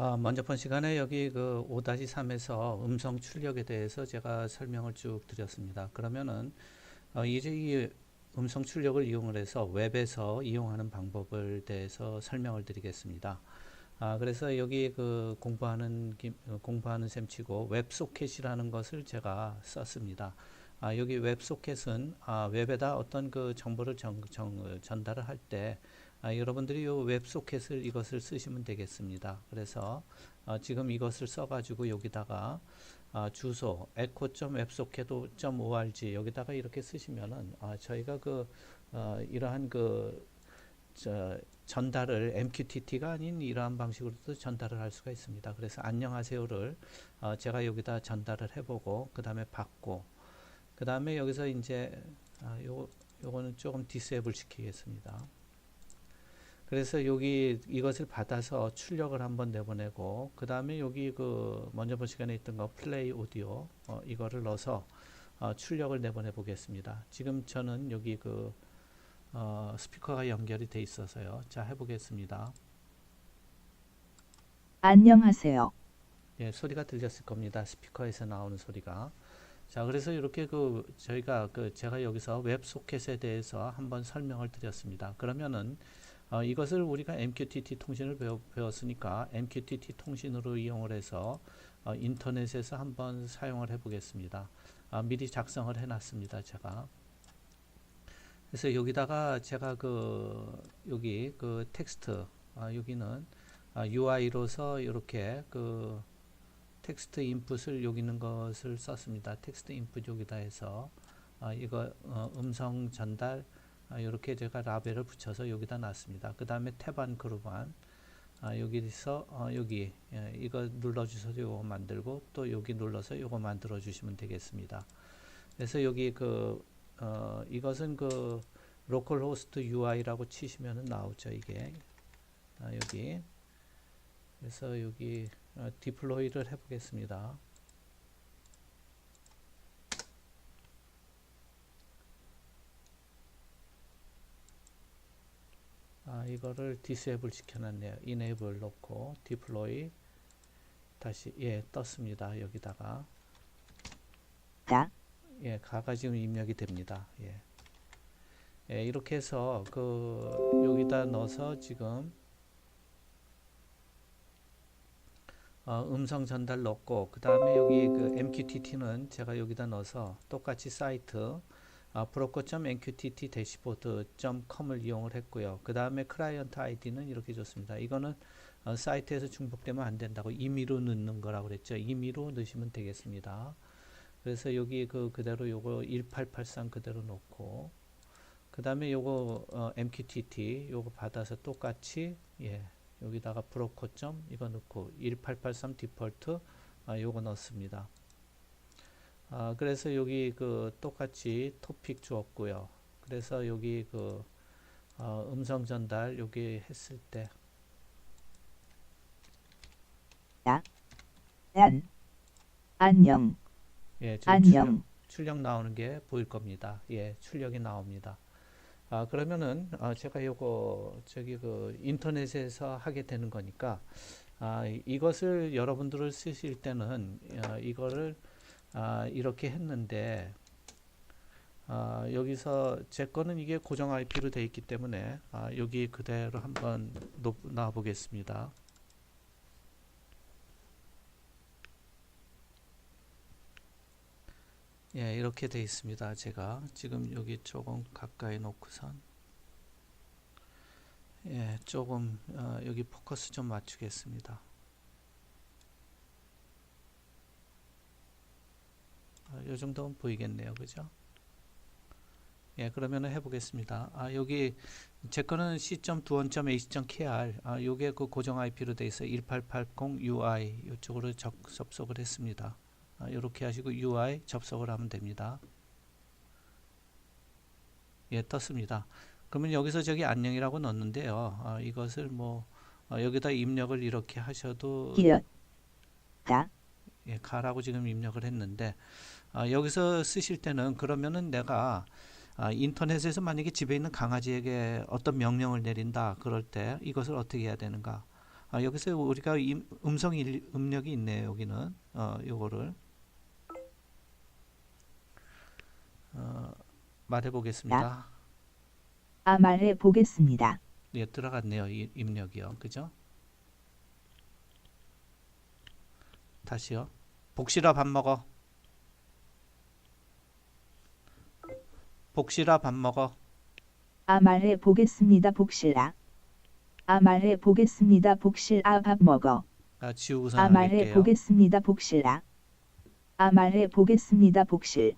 아, 먼저 본 시간에 여기 그 5-3에서 음성 출력에 대해서 제가 설명을 쭉 드렸습니다. 그러면은 어, 이제 이 음성 출력을 이용을 해서 웹에서 이용하는 방법을 대해서 설명을 드리겠습니다. 아, 그래서 여기 그 공부하는 김- 어, 공부하는 셈치고 웹소켓이라는 것을 제가 썼습니다. 아, 여기 웹소켓은 아, 웹에다 어떤 그 정보를 정, 정, 어, 전달을 할때 아, 여러분들이 이 웹소켓을 이것을 쓰시면 되겠습니다. 그래서 어, 지금 이것을 써가지고 여기다가 아, 주소 echo.websocket.org 여기다가 이렇게 쓰시면은 아, 저희가 그 어, 이러한 그 저, 전달을 MQTT가 아닌 이러한 방식으로도 전달을 할 수가 있습니다. 그래서 안녕하세요를 어, 제가 여기다 전달을 해보고 그 다음에 받고 그 다음에 여기서 이제 아, 요 요거는 조금 디세이블 시키겠습니다. 그래서 여기 이것을 받아서 출력을 한번 내보내고 그 다음에 여기 그 먼저 본 시간에 있던 거 플레이 오디오 어, 이거를 넣어서 어, 출력을 내보내 보겠습니다. 지금 저는 여기 그 어, 스피커가 연결이 돼 있어서요. 자 해보겠습니다. 안녕하세요. 예, 소리가 들렸을 겁니다. 스피커에서 나오는 소리가. 자, 그래서 이렇게 그 저희가 그 제가 여기서 웹소켓에 대해서 한번 설명을 드렸습니다. 그러면은 어, 이것을 우리가 MQTT 통신을 배워, 배웠 으니까 MQTT 통신으로 이용을 해서 어, 인터넷에서 한번 사용을 해 보겠습니다. 아, 미리 작성을 해 놨습니다. 제가. 그래서 여기다가 제가 그 여기 그 텍스트 아, 여기는 아, UI로서 이렇게 그 텍스트 인풋을 여기 있는 것을 썼습니다. 텍스트 인풋 여기다 해서 아, 이거 어, 음성 전달 아, 이렇게 제가 라벨을 붙여서 여기다 놨습니다. 그 다음에 태반 그루반 아, 여기서 어, 여기 예, 이거 눌러주셔서 요거 만들고 또 여기 눌러서 요거 만들어 주시면 되겠습니다. 그래서 여기 그 어, 이것은 그 로컬 호스트 UI라고 치시면은 나오죠 이게 아, 여기 그래서 여기 어, 디플로이를 해보겠습니다. 아, 이거를 디세이블 시켜놨네요. 이네이블 놓고 디플로이 다시 예 떴습니다. 여기다가 가, 예 가가 지금 입력이 됩니다. 예. 예 이렇게 해서 그 여기다 넣어서 지금 어, 음성 전달 넣고 그 다음에 여기 그 MQTT는 제가 여기다 넣어서 똑같이 사이트 아, broker.mqtt dashboard.com을 이용을 했고요. 그 다음에 클라이언트 아이디는 이렇게 줬습니다. 이거는 어, 사이트에서 중복되면 안 된다고 임의로 넣는 거라고 그랬죠. 임의로 넣으시면 되겠습니다. 그래서 여기 그 그대로 요거 1883 그대로 놓고 그 다음에 요거 어, MQTT 요거 받아서 똑같이 예 여기다가 브로커 점 이거 넣고 1883 디폴트 아, 요거 넣습니다. 아, 그래서 여기 그 똑같이 토픽 주었고요. 그래서 여기 그 어, 음성 전달 여기 했을 때 안, 안녕, 예, 지금 안녕. 출력, 출력 나오는 게 보일 겁니다. 예, 출력이 나옵니다. 아, 그러면은 아, 제가 요거 저기 그 인터넷에서 하게 되는 거니까 아, 이- 이것을 여러분들을 쓰실 때는 어, 이거를 아, 이렇게 했는데 아, 여기서 제 거는 이게 고정 IP로 되어 있기 때문에 아, 여기 그대로 한번 놔 보겠습니다. 예, 이렇게 돼 있습니다. 제가 지금 여기 조금 가까이 놓고선 예, 조금 어, 여기 포커스 좀 맞추겠습니다. 아, 요 정도면 보이겠네요. 그죠? 예, 그러면은 해보겠습니다. 아, 여기 제 거는 c.두원.ac.kr 아, 요게 그 고정 IP로 돼 있어 1880 UI 이쪽으로 적, 접속을 했습니다. 아, 이렇게 하시고 UI 접속을 하면 됩니다. 예, 떴습니다. 그러면 여기서 저기 안녕이라고 넣는데요. 아, 이것을 뭐 어, 여기다 입력을 이렇게 하셔도 가, 예, 가라고 지금 입력을 했는데 아, 여기서 쓰실 때는 그러면은 내가 아, 인터넷에서 만약에 집에 있는 강아지에게 어떤 명령을 내린다 그럴 때 이것을 어떻게 해야 되는가? 아, 여기서 우리가 임- 음성 일- 입력이 있네요. 여기는 어, 요거를 어, 말해 보겠습니다. 아 말해 보겠습니다. 예, 들어갔네요. 이, 입력이요. 그죠? 다시요. 복실아 밥 먹어. 복실아 밥 먹어. 아 말해 보겠습니다. 복실아. 아 말해 보겠습니다. 복실아 밥 먹어. 아, 지우고서 아 말해 하겠게요. 보겠습니다. 복실아. 아 말해 보겠습니다. 복실.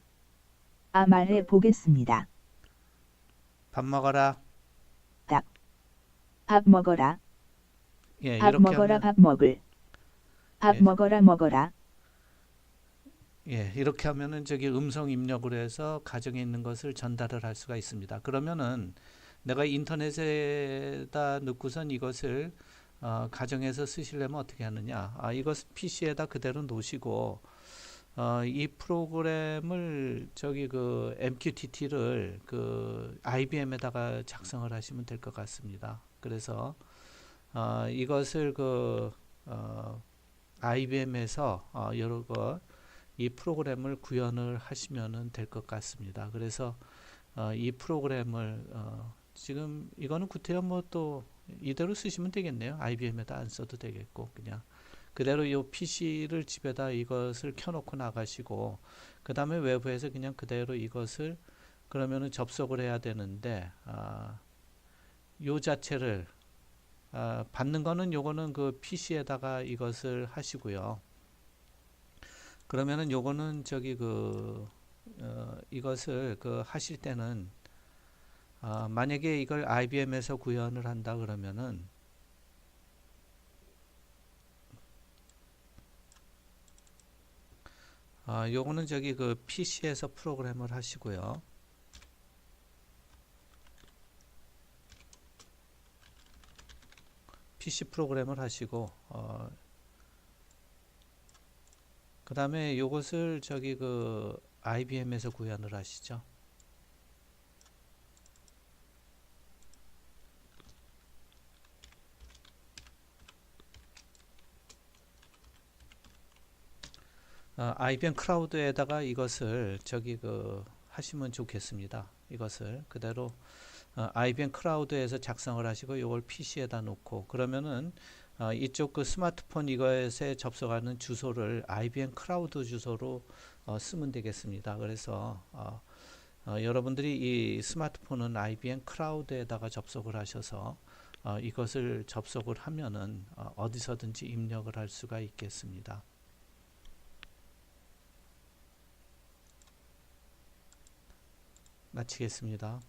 아 말해 보겠습니다. 밥 먹어라. 밥 먹어라. 예, 밥 이렇게 먹어라. 하면 밥 먹을. 밥 예. 먹어라 먹어라. 예, 이렇게 하면은 저기 음성 입력으로 해서 가정에 있는 것을 전달을 할 수가 있습니다. 그러면은 내가 인터넷에다 넣고선 이것을 어, 가정에서 쓰시려면 어떻게 하느냐? 아, 이것 PC에다 그대로 놓으시고 어, 이 프로그램을 저기 그 MQTT를 그 IBM에다가 작성을 하시면 될 것 같습니다. 그래서 어, 이것을 그 어, IBM에서 어, 여러 것 이 프로그램을 구현을 하시면 될 것 같습니다. 그래서 어, 이 프로그램을 어, 지금 이거는 구태여 뭐 또 이대로 쓰시면 되겠네요. IBM에다 안 써도 되겠고 그냥 그대로 이 PC를 집에다 이것을 켜놓고 나가시고 그 다음에 외부에서 그냥 그대로 이것을 그러면은 접속을 해야 되는데 아, 요 자체를 아, 받는 거는 요거는 그 PC에다가 이것을 하시고요. 그러면은 요거는 저기 그 어, 이것을 그 하실 때는 아, 만약에 이걸 IBM에서 구현을 한다 그러면은 아, 요거는 저기 그 PC에서 프로그램을 하시고요. PC 프로그램을 하시고 어, 그 다음에 요것을 저기 그 IBM에서 구현을 하시죠. 어, IBM 클라우드에다가 이것을 저기 그 하시면 좋겠습니다. 이것을 그대로 어, IBM 클라우드에서 작성을 하시고 이걸 PC에다 놓고 그러면은 어, 이쪽 그 스마트폰 이것에 접속하는 주소를 IBM 클라우드 주소로 어, 쓰면 되겠습니다. 그래서 어, 어, 여러분들이 이 스마트폰은 IBM 클라우드에다가 접속을 하셔서 어, 이것을 접속을 하면은 어, 어디서든지 입력을 할 수가 있겠습니다. 마치겠습니다.